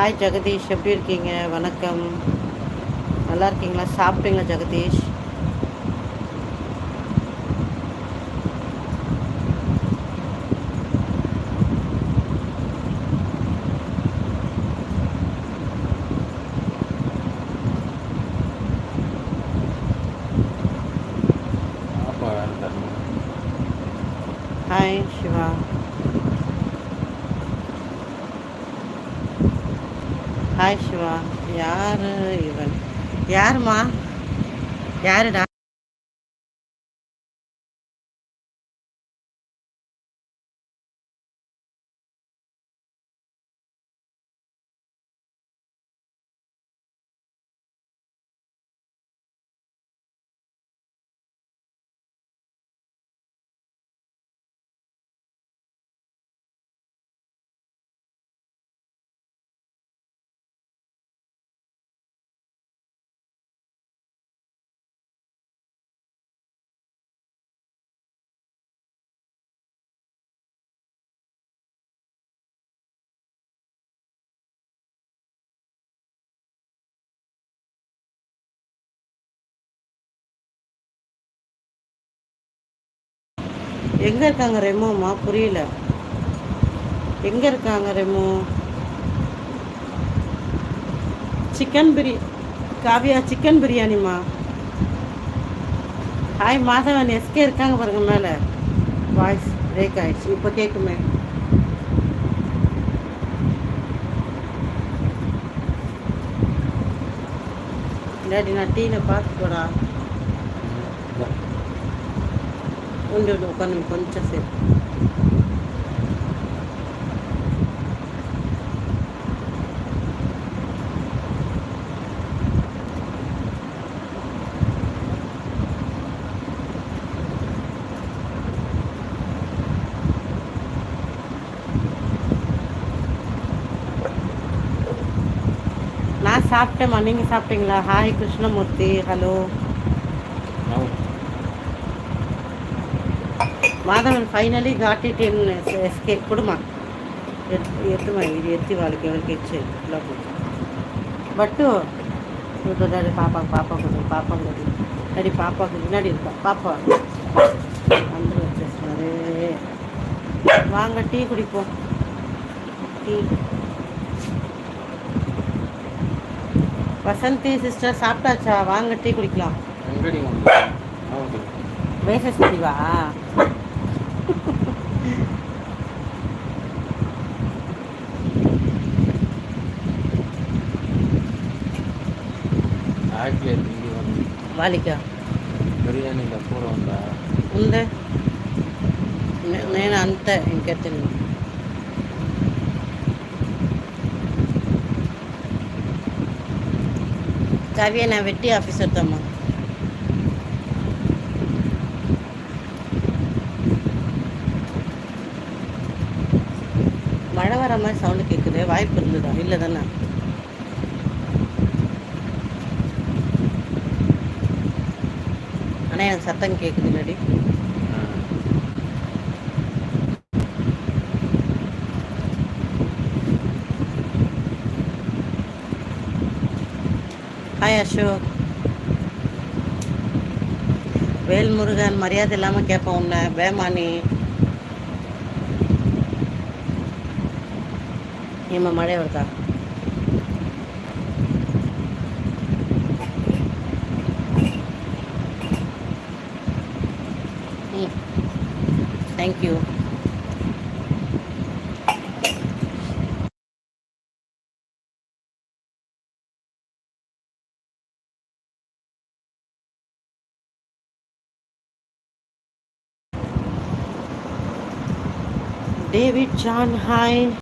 Hi Jagadish எப்படி இருக்கீங்க வணக்கம் நல்லா இருக்கீங்களா சாப்பிட்டீங்களா ஜெகதீஷ் அப்பா வேறு Hi Shiva யார் யாரு இவன் யாருமா யாருடா? எங்கே இருக்காங்க ரெமோமா புரியல. எங்கே இருக்காங்க ரெமோ? சிக்கன் பிரி காவியா சிக்கன் பிரியாணிமா ஹாய் மாதவன் எஸ்கே இருக்காங்க பாருங்க மேலே. வாய்ஸ் பிரேக் ஆயிடுச்சு. இப்போ கேட்குமே இல்லாட்டி நான் டீயில் பார்த்து போடா உண்டு உண்டு உட்காந்து கொஞ்சம் சரி நான் சாப்பிட்டேம்மா நீங்கள் சாப்பிட்டீங்களா hi Krishnamurthy hello Madhavan finally got it in escape కూడా మాకు ఎత్తు మరి ఇది ఎత్తి వాళ్ళకి ఎవరికి ఇచ్చేది లోపల బట్ ఇప్పుడు డాడీ పాప పాప కొద్ది పాప కొద్ది డాడీ పాప కొద్ది డాడీ పాప అందరూ వచ్చేస్తున్నారు வாங்க டீ குடிப்போம் டீ வசந்தி சிஸ்டர் சாப்பிட்டாச்சா வாங்க டீ குடிக்கலாம் வேஷஸ்தீவா ఆకలేదు వాళ్ళకా బిర్యానీ కూర ఉందా ఉందే నేను అంతే ఇంకా తిన్నా కావ్య నా వెట్టి ఆఫీసర్తమ్మా மழை வர மாதிரி சவுண்டு கேட்குது வாய்ப்பு இருந்ததா இல்லை தானே ஆனால் எனக்கு சத்தம் கேட்குது இல்லடி ஹாய் அசோக் வேல்முருகன் மரியாதை இல்லாமல் கேட்போம் உன்னை. வேமானி இம்மா மழை வருதா? Thank you. David John Hine.